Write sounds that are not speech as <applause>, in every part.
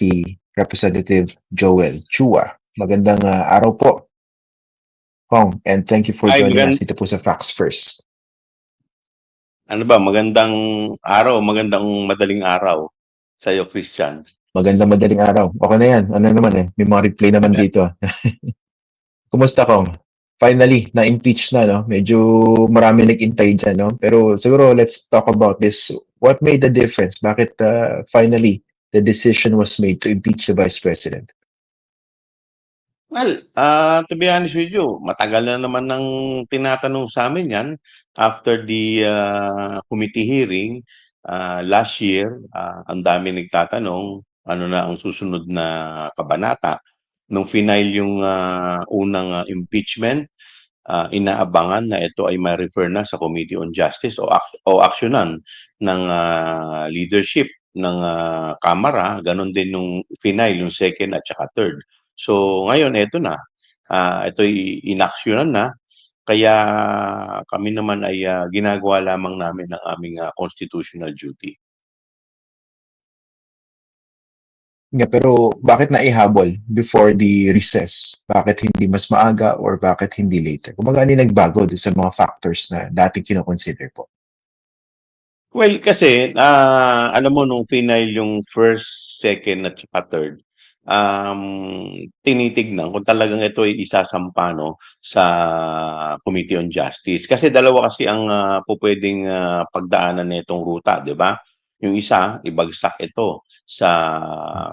si Representative Joel Chua. Magandang uh, araw po, Kong, and thank you for Ay, joining magand- us dito po sa Facts First. Ano ba, magandang araw, magandang madaling araw sa iyo, Christian. Magandang madaling araw. Okay na yan. Ano naman eh, may mga replay naman dito. <laughs> Kumusta, Kong? Finally, na-impeach na, no? Medyo marami nag-intay dyan, no? Pero siguro, let's talk about this. What made the difference? Bakit uh, finally the decision was made to impeach the Vice President? Well, uh, to be honest with you, matagal na naman nang tinatanong sa amin yan after the uh, committee hearing uh, last year. Uh, ang dami nagtatanong ano na ang susunod na kabanata. Nung final yung uh, unang uh, impeachment, uh, inaabangan na ito ay ma-refer na sa Committee on Justice o, ak- o aksyonan ng uh, leadership ng uh, Kamara. Ganon din nung final, yung second at saka third. So ngayon eto na. Ah, ito'y inaksyonan na. Kaya kami naman ay ah, ginagawa lamang namin ang aming ah, constitutional duty. Nga, pero bakit naihabol before the recess? Bakit hindi mas maaga or bakit hindi later? Kung ano yung nagbago doon sa mga factors na dating kinoconsider po? Well, kasi ah, alam mo nung final yung first, second at saka third, um, tinitignan kung talagang ito ay isasampa no, sa Committee on Justice. Kasi dalawa kasi ang uh, pupwedeng uh, pagdaanan nitong ruta, di ba? Yung isa, ibagsak ito sa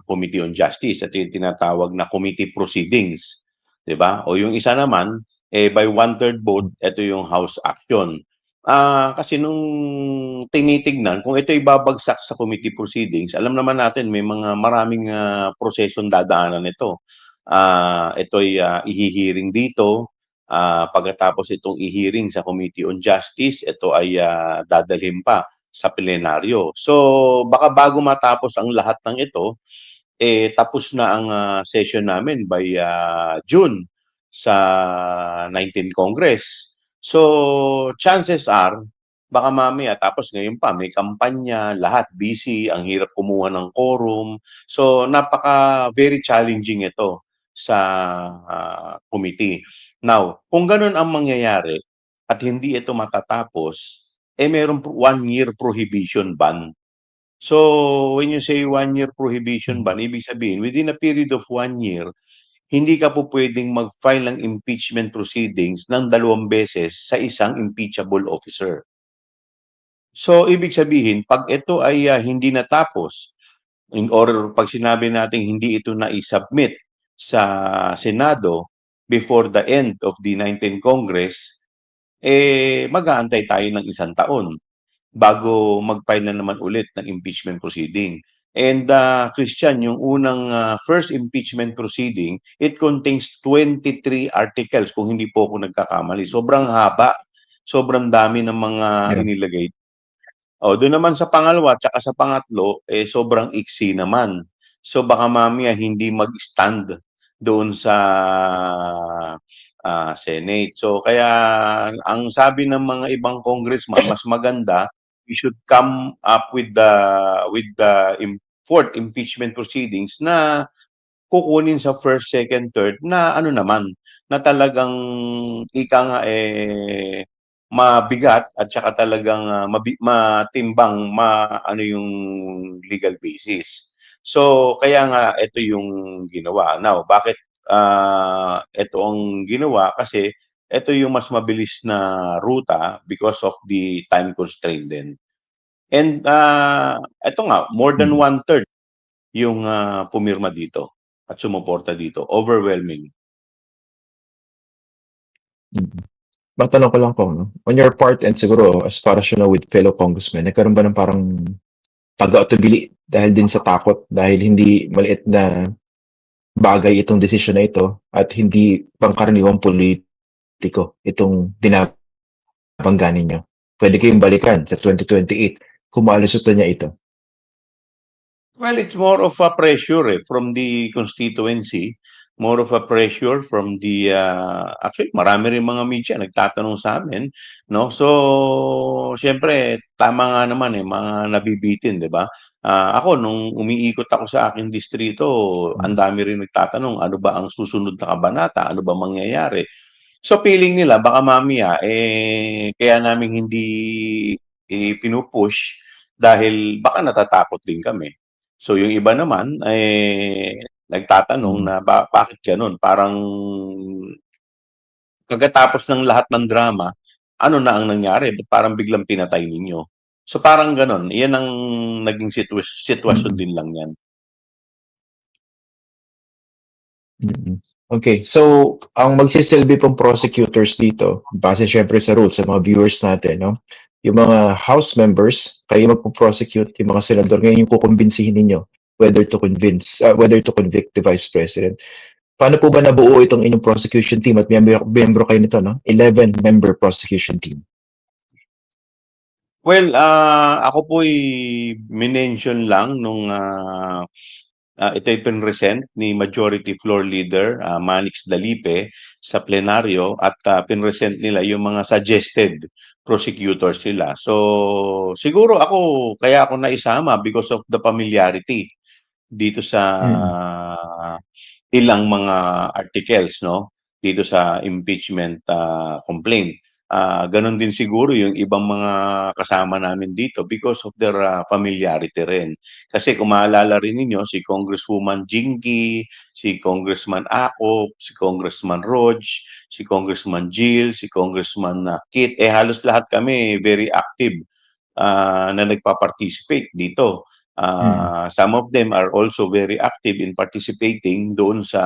Committee on Justice. Ito yung tinatawag na committee proceedings. Di ba? O yung isa naman, eh, by one-third vote, ito yung House action. Ah, kasi nung tinitignan kung ito ibabagsak sa committee proceedings, alam naman natin may mga maraming uh, prosesong dadaanan ito ay uh, ihihiring dito. Ah, pagkatapos itong ihiring sa Committee on Justice, ito ay uh, dadalhin pa sa plenaryo. So, baka bago matapos ang lahat ng ito, eh tapos na ang uh, session namin by uh, June sa 19 Congress. So, chances are, baka mamaya, tapos ngayon pa, may kampanya, lahat busy, ang hirap kumuha ng quorum. So, napaka very challenging ito sa uh, committee. Now, kung ganun ang mangyayari at hindi ito matatapos, eh meron one-year prohibition ban. So, when you say one-year prohibition ban, ibig sabihin, within a period of one year, hindi ka po pwedeng mag-file ng impeachment proceedings ng dalawang beses sa isang impeachable officer. So, ibig sabihin, pag ito ay uh, hindi natapos, in, or pag sinabi natin hindi ito na-submit sa Senado before the end of the 19th Congress, eh, mag-aantay tayo ng isang taon bago mag-file na naman ulit ng impeachment proceeding. And uh, Christian, yung unang uh, first impeachment proceeding, it contains 23 articles kung hindi po ako nagkakamali. Sobrang haba, sobrang dami ng mga Yeah. inilagay. O, doon naman sa pangalawa, tsaka sa pangatlo, eh, sobrang iksi naman. So baka mamaya hindi mag-stand doon sa ah, Senate. So kaya ang sabi ng mga ibang congressman, mas maganda we should come up with the with the fourth impeachment proceedings na kukunin sa first, second, third na ano naman na talagang ika nga eh mabigat at saka talagang ah, mabi- matimbang ma ano yung legal basis. So kaya nga ito yung ginawa. Now, bakit ah ito ang ginawa kasi ito yung mas mabilis na ruta because of the time constraint din. And ah ito nga, more than Hmm. one-third yung ah, pumirma dito at sumuporta dito. Overwhelming. Matanong ko lang po, no? on your part and siguro as far as you know with fellow congressmen, nagkaroon ba ng parang pag-autobili dahil din sa takot, dahil hindi maliit na bagay itong desisyon na ito at hindi pangkaraniwang politiko itong binabangga ninyo. Pwede kayong balikan sa 2028 kung maalusutan niya ito. Well, it's more of a pressure eh, from the constituency, more of a pressure from the ah, actually marami rin mga media nagtatanong sa amin, no? So, siyempre tama nga naman eh mga nabibitin, 'di ba? Ah, ako nung umiikot ako sa aking distrito, ang dami rin nagtatanong, ano ba ang susunod na kabanata, ano ba mangyayari? So, feeling nila baka mamaya, eh, kaya namin hindi ipinu-push dahil baka natatakot din kami. So, yung iba naman, eh, nagtatanong na ba bakit gano'n? Parang Pagkatapos ng lahat ng drama, ano na ang nangyari? Parang biglang pinatay ninyo? So, parang gano'n. 'Yan ang naging sitwas sitwasyon Mm. din lang 'yan. Mm. Okey. So, ang magsisilbi pong prosecutors dito, base siyempre sa rules, sa mga viewers natin 'no, yung mga house members, kayo magpo-prosecute, yung mga senador, ngayon yung kukumbinsihin ninyo whether to convince ah, whether to convict the Vice President. Paano po ba nabuo itong inyong prosecution team at miyembro miyembro kayo nito 'no, 11-member prosecution team? Well, ah, ako po'y minention lang nung, ah, ah, ito'y pinresent ni Majority Floor Leader, ah, Manix Dalipe sa plenaryo at, ah, pinresent nila yung mga suggested prosecutors nila. So, siguro ako kaya ako naisama because of the familiarity dito sa Mm. ilang mga articles 'no, dito sa impeachment, ah, complaint. Ah, gano'n din siguro yung ibang mga kasama namin dito because of their, ah, familiarity rin. Kasi kung maalala rin ninyo si Congresswoman Jinky, si Congressman Akop, si Congressman Rog, si Congressman Jill, si Congressman, ah, Kit, eh, halos lahat kami very active, ah, na nagpa-participate dito. Mm. Ah, some of them are also very active in participating doon sa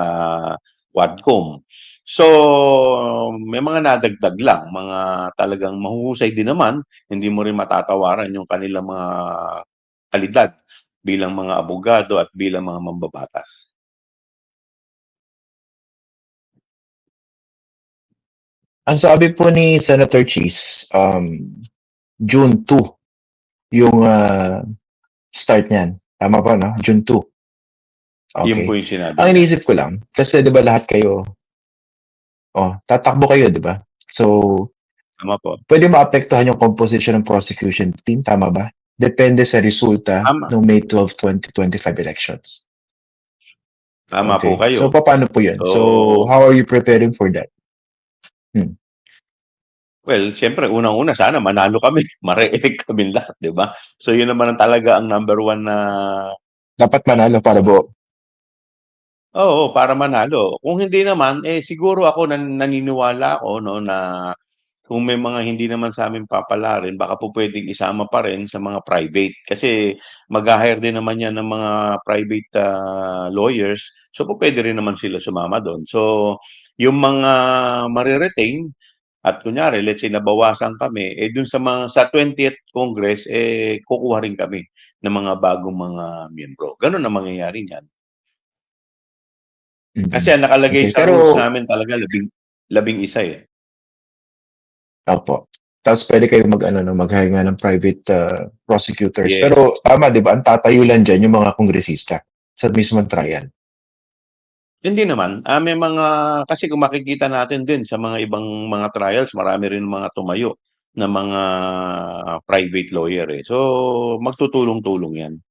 Quadcom. So, may mga nadagdag lang, mga talagang mahuhusay din naman, hindi mo rin matatawaran yung kanilang mga kalidad bilang mga abogado at bilang mga mambabatas. Ang sabi po ni Senator Cheese, um, June 2 yung, ah, start niyan. Tama ba 'no, June 2? Yun po yung sinabi Ang iniisip ko lang, kasi 'di ba lahat kayo oh, tatakbo kayo 'di ba? So, Tama po. pwede maapektuhan yung composition ng prosecution team, tama ba? Depende sa resulta Tama. nung May 12, 2025 elections. Tama po Okey. So, kayo. papaano po yun? So, So how are you preparing for that? Hmm. Well, siyempre unang-una sana manalo kami, <laughs> ma-re-elect kaming lahat, 'di ba? So, yun naman ang talaga ang number 1 na Dapat manalo para buo. Oo, para manalo. Kung hindi naman, eh, siguro ako nan naniniwala ako 'no, na kung may mga hindi naman sa'min papalarin baka po puwedeng isama pa rin sa mga private. Kasi magha-hire din naman 'yan ng mga private, ah, lawyers, so pupuwede rin naman sila sumama do'n. So, yung mga mare-retain at kunyari let's say nabawasan kami, eh, dun sa mga sa 20th Congress, eh, kukuha rin kami ng mga bagong mga miyembro. Gano'n ang mangyayari niyan. Kasi Mm. ang nakalagay Okey, sa rules pero namin talaga labing labing-isa, eh. Opo. Tapos puwede kayong mag-ano 'no, mag-hire nga ng private, ah, prosecutors. Yes. Pero tama 'di ba, ang tatayo lang diyan yung mga kongresista sa mismong trial. Hindi naman. Ah, may mga kasi kung makikita natin din sa mga ibang mga trials marami rin mga tumayo na mga private lawyer, eh. So, magtutulong-tulong 'yan.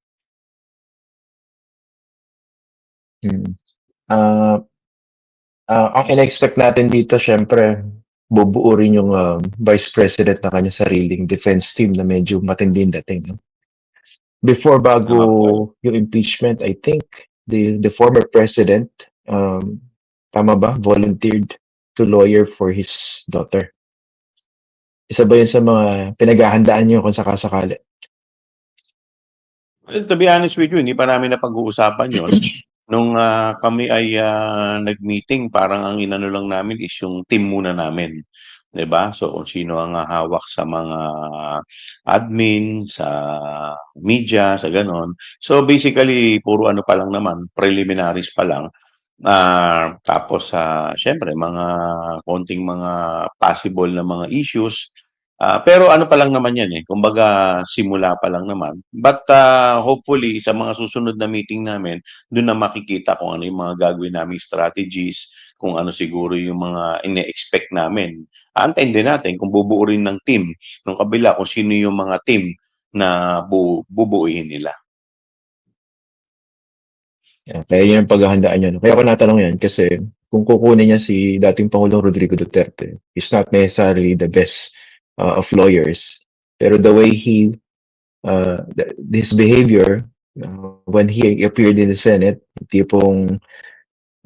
Mm. Ah ah, ang ine-expect natin dito siyempre bubuo rin yung, ah, Vice President ng kanyang sariling defense team na medyo matinding dating 'no. Before bago yung impeachment, I think the the former president, um, tama ba, volunteered to lawyer for his daughter. Isa ba yun sa mga pinaghahandaan niyo kung saka-sakali? Well, to be honest with you, hindi pa namin napag-uusapan yun. Nung, ah, kami ay, ah, nag-meeting parang ang inano lang namin is yung team muna namin, 'di ba? So, kung sino ang hahawak sa mga admin, sa media, sa gano'n. So, basically puro ano pa lang naman, preliminaries pa lang. Ah, tapos, ah, siyempre mga konting mga possible na mga issues. Ah, pero ano pa lang naman 'yan, eh, kumbaga simula pa lang naman. But, ah, hopefully sa mga susunod na meeting namin, dun na makikita kung ano yung mga gagawin naming strategies, kung ano siguro yung mga ine-expect namin. Aantayin din natin kung bubuo rin ng team nung kabila kung sino yung mga team na bu bubuuin nila. Yeah, kaya yun ang paghahandaan no? Kaya ako natanong yan kasi kung kukunin niya si dating Pangulong Rodrigo Duterte, he's not necessarily the best uh, of lawyers. Pero the way he, uh, th- his behavior uh, when he appeared in the Senate, tipong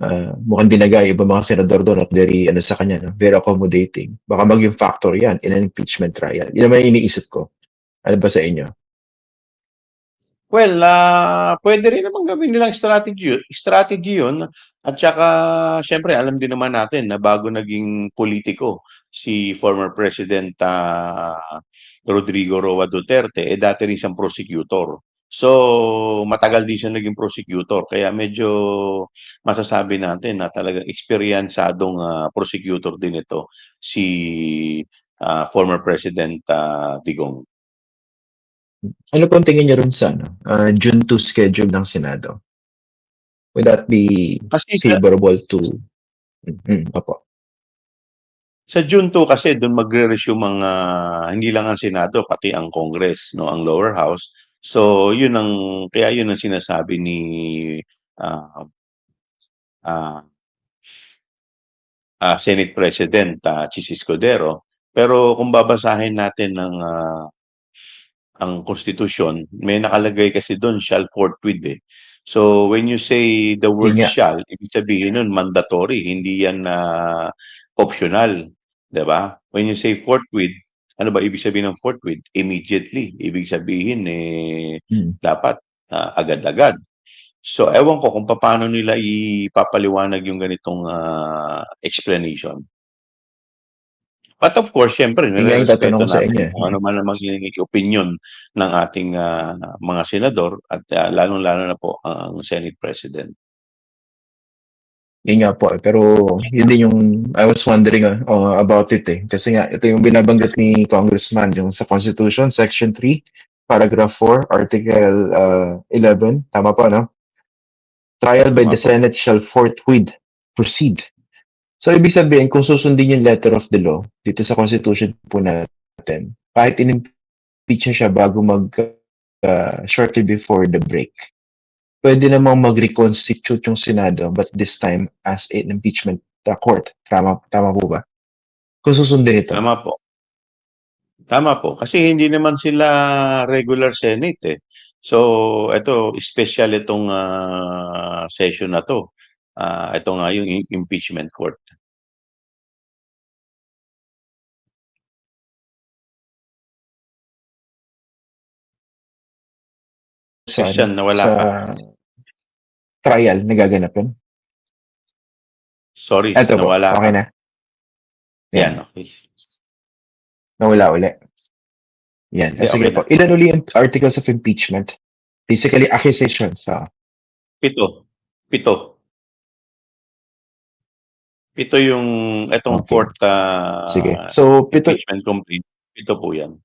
uh, mukhang dinagay iba mga senador doon at very ano sa kanya, no? very accommodating. Baka maging factor yan in an impeachment trial. Yan naman iniisip ko. Ano ba sa inyo? Well, ah, pwede rin naman gawin nilang strategy, strategy yun. At saka, syempre, alam din naman natin na bago naging politiko si former President ah, Rodrigo Roa Duterte, eh dati rin siyang prosecutor. So, matagal din siya naging prosecutor. Kaya medyo masasabi natin na talagang eksperyensadong ah, prosecutor din ito si ah, former President ah, Digong. Ano pong tingin niyo rin sa ano, uh, June 2 schedule ng Senado? Would that be Kasi sa, favorable to mm, opo. Sa June 2 kasi doon magre-resume ang ah, hindi lang ang Senado pati ang Congress, no, ang lower house. So, yun ang kaya yun ang sinasabi ni ah ah ah, Senate President ah, Chis Escudero. Pero kung babasahin natin ng ah, ang konstitusyon, may nakalagay kasi doon shall forthwith eh. So when you say the word nga. shall, ibig sabihin nun mandatory, hindi yan na optional, 'di ba? When you say forthwith, ano ba ibig sabihin ng forthwith? Immediately. Ibig sabihin eh Mm. dapat ah, agad-agad. So ewan ko kung paano nila ipapaliwanag yung ganitong ah, explanation. But of course, tatanong ko sa natin inyo eh. kung ano man ang magiging opinion ng ating ah, mga senador at ah, lalong-lalo na po ang Senate President. Yun nga po eh. Pero yun din yung I was wondering uh, uh, about it eh. Kasi nga ito yung binabanggit ni Congressman yung sa Constitution Section 3 Paragraph 4 Article uh, 11 tama po no? Trial by Tama the po. Senate shall forthwith proceed. So ibig sabihin kung susundin yung letter of the law dito sa Constitution po natin kahit in-impeach siya bago mag uh, shortly before the break pwede namang mag-reconstitute yung Senado but this time as an impeachment uh, court. Tama, tama po ba? Kung susundin ito. Tama po. Tama po. Kasi hindi naman sila regular Senate eh. So, ito, special itong ah, session na to. Ah, ito nga yung im- impeachment court. Sa, Christian, nawala sa ka. trial nagaganap yun. Sorry, Ito po, nawala okay ka. na. Yan, okay. Nawala uli. Yan. Hindi, Sige okay po. Ilan uli yung articles of impeachment? Basically, accusations. Sa Pito. Pito. Pito yung itong Okay. fourth ah, Sige. So, pito, impeachment complaint. Pito po yan.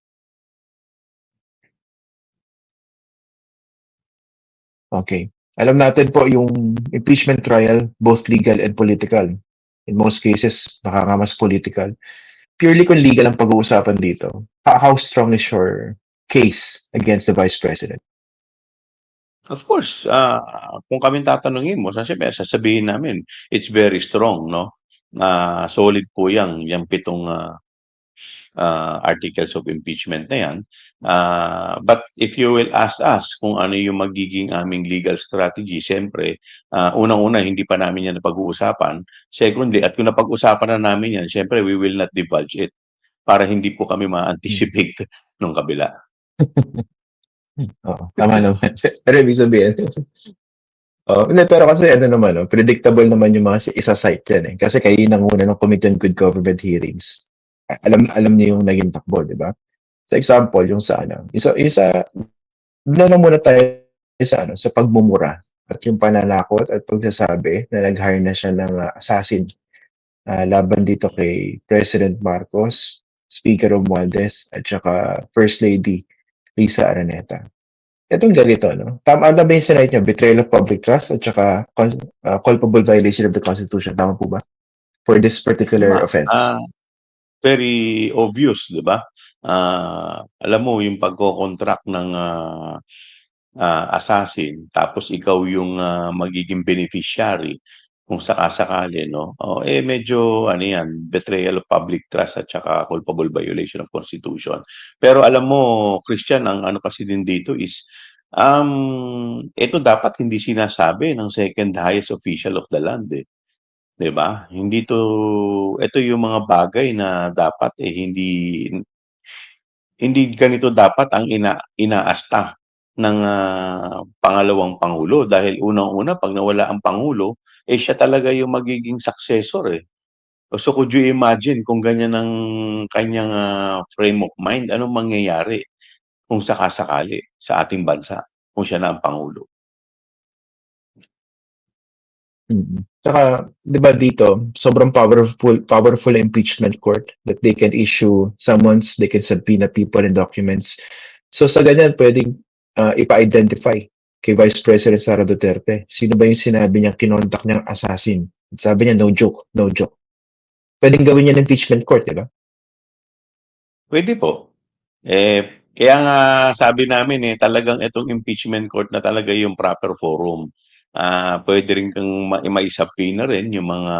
Okay. Alam natin po yung impeachment trial, both legal and political. In most cases, nakakamas political. Purely kung legal ang pag-uusapan dito, how, strong is your case against the Vice President? Of course, ah kung kami tatanungin mo, sasabi, sasabihin namin, it's very strong, no? Na solid po yang yung pitong ah, ah, articles of impeachment na yan. Ah, but if you will ask us kung ano yung magiging aming legal strategy, siyempre, ah, unang-una, hindi pa namin yan napag-uusapan. Secondly, at kung napag-usapan na namin yan, siyempre, we will not divulge it para hindi po kami ma-anticipate <laughs> nung kabila. <laughs> Oo, tama naman. pero ibig sabihin, oh, hindi, pero kasi ano naman, no, predictable naman yung mga si- isa-cite yan eh. Kasi kayo yung nanguna ng Committee on Good Government hearings. Alam alam niyo yung naging takbo, di ba? Sa example, yung sa ano, isa, isa, na lang muna tayo sa ano, sa pagmumura at yung pananakot at pagsasabi na nag-hire na siya ng uh, assassin ah, laban dito kay President Marcos, Speaker Romualdez, at saka First Lady Lisa Araneta. Itong ganito, no? Tama na ba yung sinayit niya? Betrayal of public trust at saka ah, culpable violation of the Constitution. Tama po ba? For this particular Tama. offense. Ah, very obvious, 'di ba? Ah, alam mo yung pagko-contract ng ah, ah, assassin tapos ikaw yung, ah, magiging beneficiary kung saka-sakali 'no, oh, eh, medyo ano 'yan, betrayal of public trust at saka culpable violation of constitution. Pero alam mo Christian ang ano kasi din dito is, um, ito dapat hindi sinasabi ng second highest official of the land, eh. 'Di ba? Hindi 'to ito yung mga bagay na dapat, eh, hindi hindi ganito dapat ang ina inaasta ng, ah, pangalawang pangulo dahil unang-una 'pag nawala ang pangulo, eh, siya talaga yung magiging successor, eh. So, could you imagine kung ganyan ang kanyang, ah, frame of mind, anong mangyayari kung saka-sakali sa ating bansa kung siya na ang pangulo? Mm. Tsaka 'di ba dito sobrang powerful powerful impeachment court that they can issue summons, they can subpoena people and documents. So sa ganyan puwedeng, ah, ipa-identify kay Vice President Sara Duterte, sino ba yung sinabi niyang kinontak niyang assassin? Sabi niya, "No joke, no joke." Puwedeng gawin 'yan impeachment court, 'di ba? Puwede po. Eh, kaya nga sabi namin, eh, talagang itong impeachment court na talaga yung proper forum. Ah, puwede rin kang ma mai-subpoena rin yung mga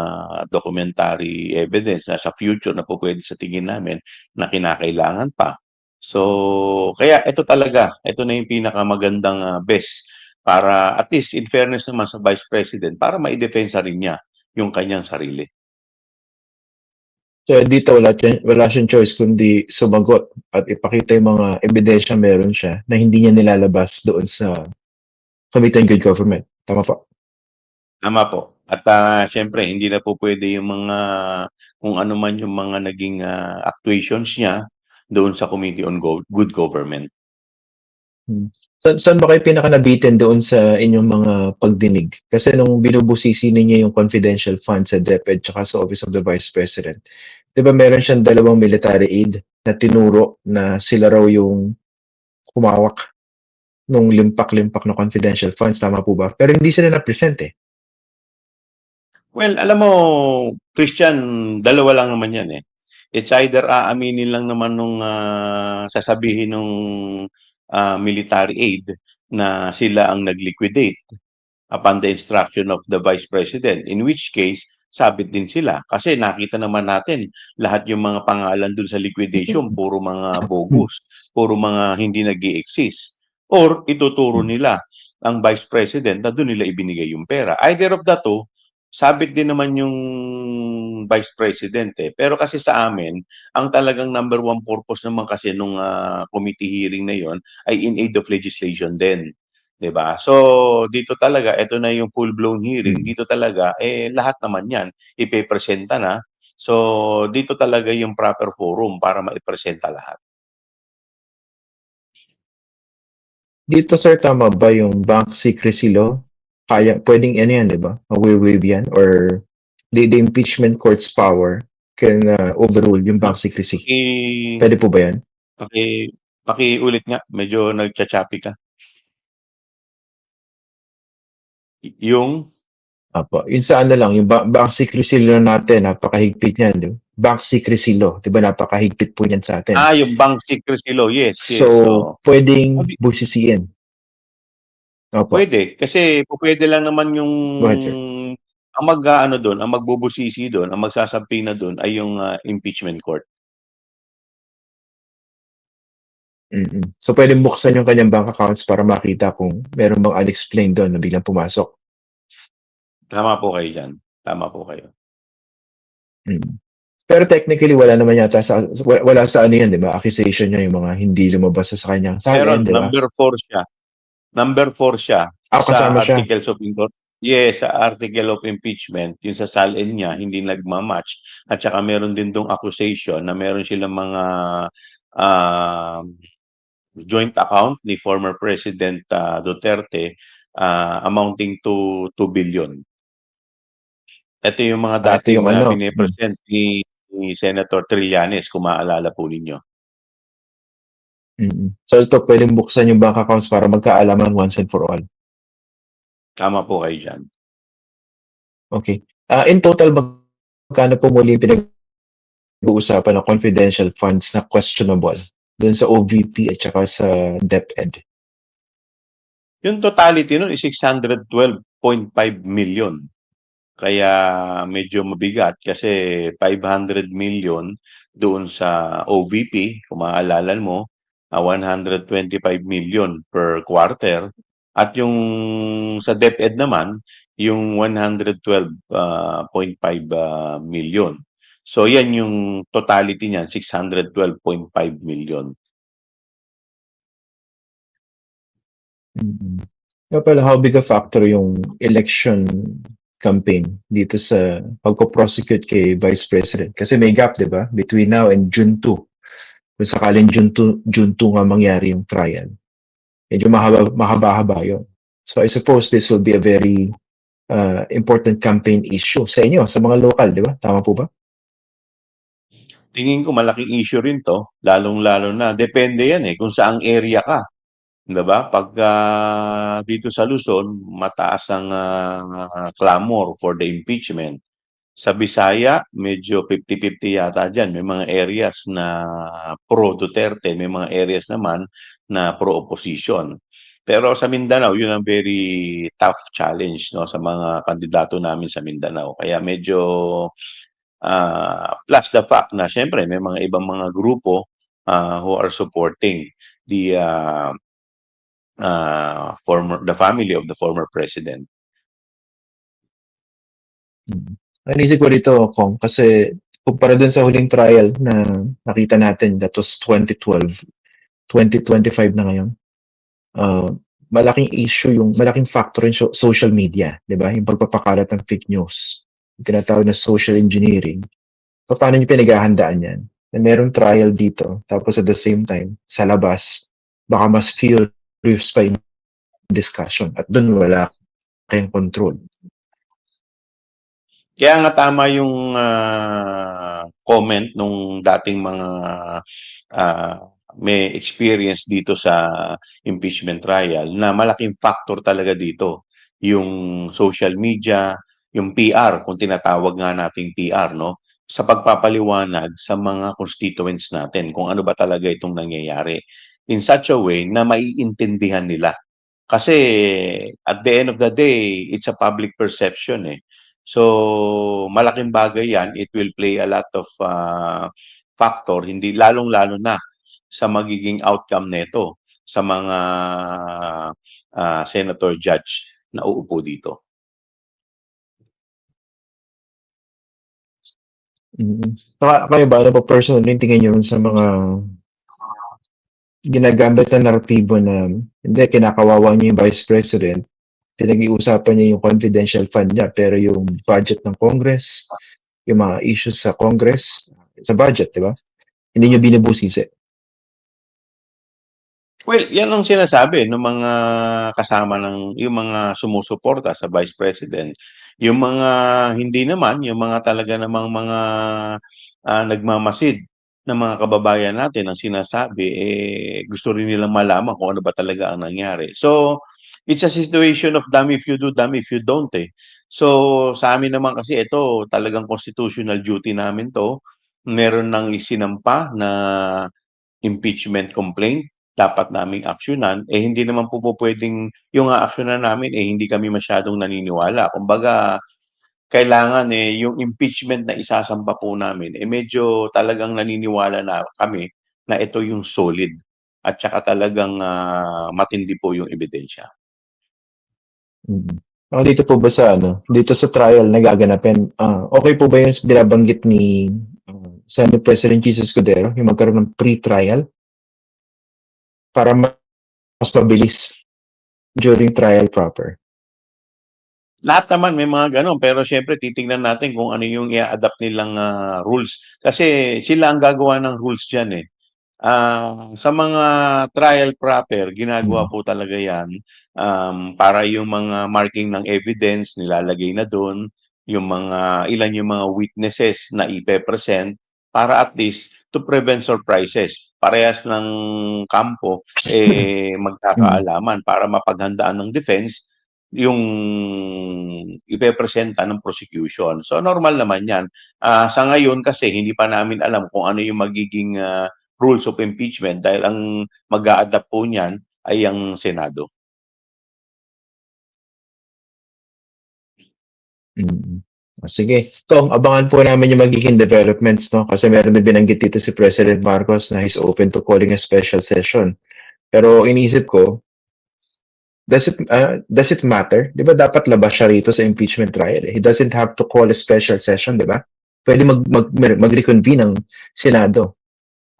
documentary evidence na sa future na pupuwede sa tingin namin na kinakailangan pa. So, kaya ito talaga, ito na yung pinakamagandang, ah, best para at least in fairness naman sa Vice President para maidepensa rin niya yung kanyang sarili. So dito wala wala siyang choice kundi sumagot at ipakita yung mga ebidensyang meron siya na hindi niya nilalabas doon sa Committee on Good Government. Tama po? Tama po. At, ah, siyempre hindi na po puwede yung mga kung ano man yung mga naging, ah, actuations niya doon sa Committee on Go Good Government. Hmm. Saan saan ba kayo pinaka-nabitin doon sa inyong mga pagdinig? Kasi nung binubusisi ninyo yung confidential funds sa DepEd tsaka sa Office of the Vice President, 'di ba meron siyang dalawang military aide na tinuro na sila raw yung humawak nung limpak-limpak na confidential funds, tama po ba? Pero hindi sila na-present, eh. Well, alam mo Christian, dalawa lang naman 'yan, eh. It's either aaminin lang naman nung, ah, sasabihin nung, ah, military aide na sila ang nag-liquidate upon the instruction of the Vice President, in which case sabit din sila. Kasi nakita naman natin lahat yung mga pangalan dun sa liquidation <laughs> puro mga bogus, puro mga hindi nag-e-exist or ituturo nila ang Vice President na dun nila ibinigay yung pera. Either of the two, sabit din naman yung Vice President, eh. Pero kasi sa amin, ang talagang number one purpose naman kasi nung, ah, committee hearing na yun ay in aid of legislation din, 'di ba? So, dito talaga eto na yung full-blown hearing, Mm. dito talaga, eh, lahat naman 'yan ipepresenta na. So, dito talaga yung proper forum para maipresenta lahat. Dito sir, tama ba yung bank secrecy law? Kaya puwedeng ano 'yan, 'di ba? Mawi-waive 'yan or the the impeachment court's power can, uh, overrule yung bank secrecy. Paki Puwede po ba 'yan? paki pakiulit nga, medyo nagcha-choppy ka. Y yung? Opo, yung sa ano lang, yung ba bank secrecy law natin napakahigpit niyan, 'di ba? Bank secrecy law, 'di ba napakahigpit po niyan sa atin. Ah, yung bank secrecy law, yes, yes, So, Sabi busisiin. Opo. Puwede, kasi pupuwede lang naman yung Go ahead, sir. ang mag-aano dun, ang magbubusisi dun, ang magsasubpoena dun ay yung, ah, impeachment court. Mm. So, puwedeng buksan yung kanyang bank accounts para makita kung meron bang unexplained dun na biglang pumasok. Tama po kayo diyan, tama po kayo. Mm. Pero technically wala naman yata sa wa wala sa ano 'yan, 'di ba, accusation niya yung mga hindi lumabas sa kanyang Meron, salin, 'di ba? number 4 siya. Number 4 siya Ah, sa kasama siya. articles of impeachment. Yes, sa article of impeachment, yung sa salin niya hindi nagma-match at saka meron din dong accusation na meron silang mga, um, joint account ni former President, ah, Duterte, ah, amounting to 2 billion. Ito yung mga Ah, dating, yung ah, ano, pine-present ni ni Senator Trillanes kung maalala po ninyo. So, ito puwedeng buksan yung bank accounts para magkaalaman once and for all. Tama po kayo diyan. Okey. Ah, in total magkano po muli pinag-uusapan na confidential funds na questionable dun sa OVP at saka sa DepEd? Yung totality nun is 612.5 million. Kaya medyo mabigat kasi 500 million doon sa OVP, kung maaalala mo, uh, 125 million per quarter. At yung sa DepEd naman, yung 112.5 uh, uh, million. So yan yung totality niyan, 612.5 million. Mm. Kaya pala, how big a factor yung election campaign dito sa pagko-prosecute kay Vice President? Kasi may gap, di ba? Between now and June 2. Kung sakaling June 2, June 2 nga mangyari yung trial. Medyo mahaba, mahaba-haba yun. So I suppose this will be a very uh, important campaign issue sa inyo, sa mga local, di ba? Tama po ba? Tingin ko malaking issue rin to, lalong-lalo na. Depende yan eh, kung saang area ka. 'Di ba? Pag uh, dito sa Luzon, mataas ang uh, clamor for the impeachment. Sa Bisaya, medyo 50-50 yata dyan. May mga areas na pro Duterte, may mga areas naman na pro opposition. Pero sa Mindanao, yun ang very tough challenge no sa mga kandidato namin sa Mindanao. Kaya medyo uh, plus the fact na syempre may mga ibang mga grupo uh, who are supporting the uh, uh, former the family of the former president. Mm. Naisip ko dito, Kong, kasi kumpara dun sa huling trial na nakita natin, that was 2012, 2025 na ngayon, uh, malaking issue yung, malaking factor in social media, di ba? Yung pagpapakalat ng fake news, yung tinatawag na social engineering. Paano nyo pinaghahandaan yan? Na merong trial dito, tapos at the same time, sa labas, baka mas briefs pa in discussion at doon wala kayong control. Kaya nga tama yung uh, comment nung dating mga uh, may experience dito sa impeachment trial na malaking factor talaga dito yung social media, yung PR, kung tinatawag nga nating PR, no? sa pagpapaliwanag sa mga constituents natin kung ano ba talaga itong nangyayari in such a way na maiintindihan nila. Kasi at the end of the day, it's a public perception eh. So malaking bagay yan, it will play a lot of uh, factor, hindi lalong-lalo na sa magiging outcome nito sa mga uh, senator judge na uupo dito. Mm-hmm. Kayo ba, ano pa personally tingin nyo sa mga ginagamit na naratibo na hindi, kinakawawa niya yung vice president, pinag-iusapan niya yung confidential fund niya, pero yung budget ng Congress, yung mga issues sa Congress, sa budget, di ba? Hindi niyo binubusisi. Well, yan ang sinasabi ng mga kasama ng yung mga sumusuporta sa Vice President. Yung mga hindi naman, yung mga talaga namang mga uh, nagmamasid ng mga kababayan natin ang sinasabi, eh, gusto rin nilang malaman kung ano ba talaga ang nangyari. So, it's a situation of dumb if you do, dumb if you don't eh. So, sa amin naman kasi ito, talagang constitutional duty namin to. Meron nang isinampa na impeachment complaint dapat naming aksyonan, eh hindi naman po po pwedeng yung aaksyonan namin, eh hindi kami masyadong naniniwala. Kumbaga, kailangan eh yung impeachment na isasampa po namin eh medyo talagang naniniwala na kami na ito yung solid at saka talagang uh, matindi po yung ebidensya. Mm-hmm. Oh, dito po ba sa ano, dito sa trial na gaganapin, uh, okay po ba yung binabanggit ni uh, Senate President Jesus Cudero, yung magkaroon ng pre-trial para mas mabilis during trial proper? Lahat naman may mga gano'n, pero siyempre titingnan natin kung ano yung i-adapt nilang uh, rules. Kasi sila ang gagawa ng rules diyan eh. Uh, sa mga trial proper, ginagawa po talaga yan um, para yung mga marking ng evidence nilalagay na doon, yung mga ilan yung mga witnesses na ipe-present para at least to prevent surprises. Parehas ng kampo <laughs> eh magkakaalaman para mapaghandaan ng defense yung ipepresenta ng prosecution. So normal naman 'yan. Uh, sa ngayon kasi hindi pa namin alam kung ano yung magiging uh, rules of impeachment dahil ang mag a po niyan ay ang Senado. Mm. Sige. So, abangan po namin yung magiging developments, no? Kasi meron na binanggit dito si President Marcos na he's open to calling a special session. Pero iniisip ko, does it uh, does it matter? 'Di ba dapat labas siya rito sa impeachment trial? He doesn't have to call a special session, 'di ba? Pwede mag, mag, mag-reconvene ng Senado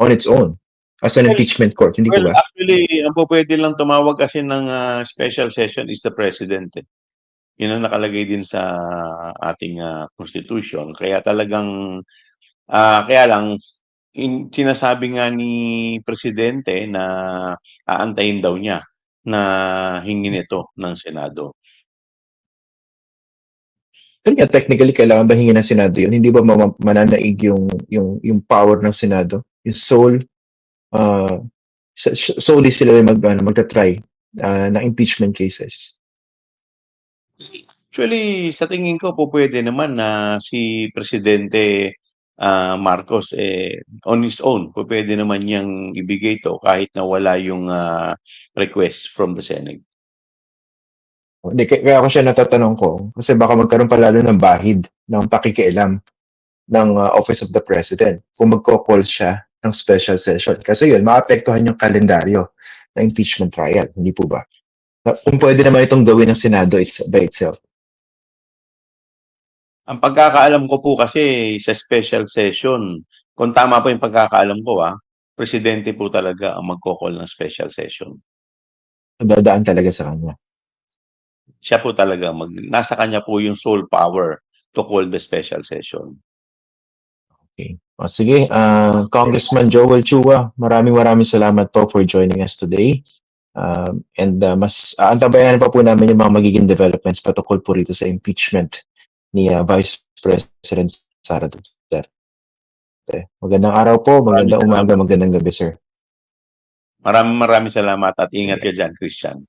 on its own as an Well- impeachment court, hindi ko Well, ba? actually, ang po pwede lang tumawag kasi ng ah, special session is the president. Eh. Yun ang nakalagay din sa ating ah, constitution. Kaya talagang, ah, kaya lang, in, sinasabi nga ni presidente na aantayin daw niya na hingin ito ng Senado. Kanya technically kailangan ba hingin ng Senado yun? Hindi ba ma- mananaig yung yung yung power ng Senado? Yung sole uh, solely sila yung mag ano, magta-try uh, ng impeachment cases. Actually, sa tingin ko po pwede naman na si Presidente ah, Marcos eh, on his own, po pwede naman niyang ibigay ito kahit na wala yung ah, request from the Senate. Hindi, kaya, kaya ako siya natatanong ko kasi baka magkaroon pa lalo ng bahid ng pakikialam ng uh, Office of the President kung magko-call siya ng special session. Kasi yun, maapektuhan yung kalendaryo ng impeachment trial. Hindi po ba? Kung pwede naman itong gawin ng Senado it's, by itself. Ang pagkakaalam ko po kasi sa special session, kung tama po yung pagkakaalam ko ah, Presidente po talaga ang magko-call ng special session. Dadaan talaga sa kanya. Siya po talaga, mag, nasa kanya po yung sole power to call the special session. Okay. O sige, uh, Congressman Joel Chua, maraming maraming salamat po for joining us today. Um, and uh, mas aantabayan pa po namin yung mga magiging developments patukol po rito sa impeachment ni uh, Vice President Sara Duterte. Magandang araw po, magandang umaga, magandang gabi, sir. Maraming maraming salamat at ingat ka dyan, Christian.